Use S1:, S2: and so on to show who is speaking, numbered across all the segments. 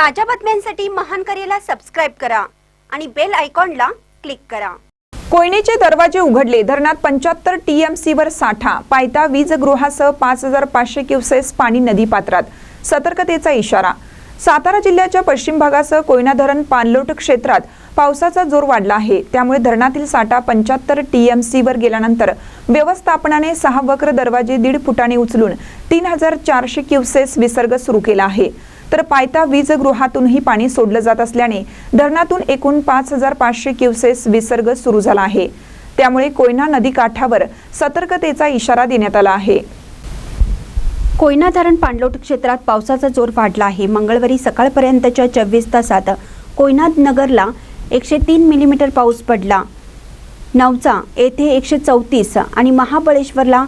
S1: ताज्या बातम्यांसाठी महान करेला सबस्क्राईब करा आणि बेल आयकॉनला क्लिक करा.
S2: कोयनेचे दरवाजे उघडले. धरणात पंच्याहत्तर टीएमसीवर साठा. पायता वीजगृहासह पाच हजार पाचशे क्युसेस पाणी नदीपात्रात सतर्कतेचा इशारा. सातारा जिल्ह्याच्या पश्चिम भागासह कोयना धरण पाणलोट क्षेत्रात पावसाचा जोर वाढला आहे. त्यामुळे धरणातील साठा पंच्याहत्तर टीएमसीवर गेल्यानंतर व्यवस्थापनाने सहा वक्र दरवाजे दीड फुटाने उचलून तीन हजार चारशे क्युसेस विसर्ग सुरू केला आहे. तर पायता वीजगृहातूनही पाणी सोडलं जात असल्याने धरणातून एकूण पाच हजार पाचशे क्युसेस विसर्ग सुरू झाला आहे. त्यामुळे कोयना नदी काठावर सतर्कतेचा इशारा देण्यात आला आहे.
S1: कोयना धरण पाणलोट क्षेत्रात पावसाचा जोर वाढला आहे. मंगळवारी सकाळपर्यंतच्या चोवीस तासात कोयना नगरला एकशे तीन मिलीमीटर पाऊस पडला. नवचा येथे एकशे चौतीस आणि महाबळेश्वरला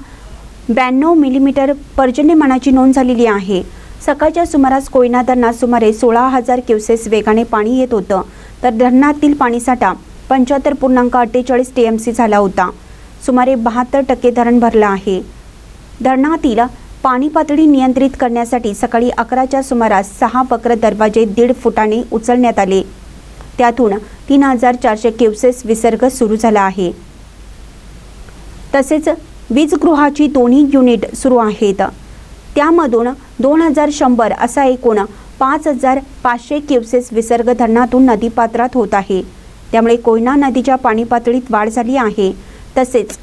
S1: ब्याण्णव मिलीमीटर पर्जन्यमानाची नोंद झालेली आहे. सकाळच्या सुमारास कोयना धरणात सुमारे सोळा हजार क्युसेस वेगाने पाणी येत होतं. तर धरणातील पाणीसाठा पंच्याहत्तर पूर्णांक अठ्ठेचाळीस टी एम सी झाला होता. सुमारे बहात्तर टक्के धरण भरलं आहे. धरणातील पाणी पातळी नियंत्रित करण्यासाठी सकाळी अकराच्या सुमारास सहा वक्र दरवाजे दीड फुटाने उचलण्यात आले. त्यातून तीन हजार चारशे क्युसेस विसर्ग सुरू झाला आहे. तसेच वीजगृहाची दोन्ही युनिट सुरू आहेत. त्यामधून दोन हजार शंभर असा एकूण पाच हजार पाचशे क्युसेस विसर्ग धरणातून नदीपात्रात होत आहे. त्यामुळे कोयना नदीच्या पाणी पातळीत वाढ झाली आहे. तसेच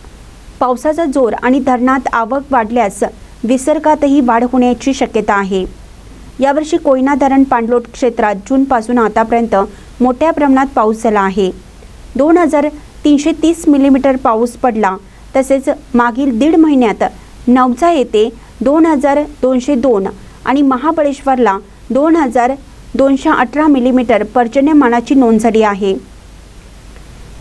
S1: पावसाचा जोर आणि धरणात आवक वाढल्यास विसर्गातही वाढ होण्याची शक्यता आहे. यावर्षी कोयना धरण पाणलोट क्षेत्रात जूनपासून आतापर्यंत मोठ्या प्रमाणात पाऊस झाला आहे. दोन हजार तीनशे तीस मिलीमीटर पाऊस पडला. तसेच मागील दीड महिन्यात नवजा येथे दोन हजार दोनशे दोन आणि महाबळेश्वरला दोन हजार दोनशे अठरा मिलीमीटर पर्जन्यमानाची नोंद झाली आहे.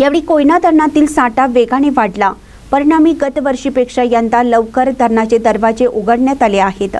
S1: यावेळी कोयना धरणातील साठा वेगाने वाढला. परिणामी गतवर्षीपेक्षा यंदा लवकर धरणाचे दरवाजे उघडण्यात आले आहेत.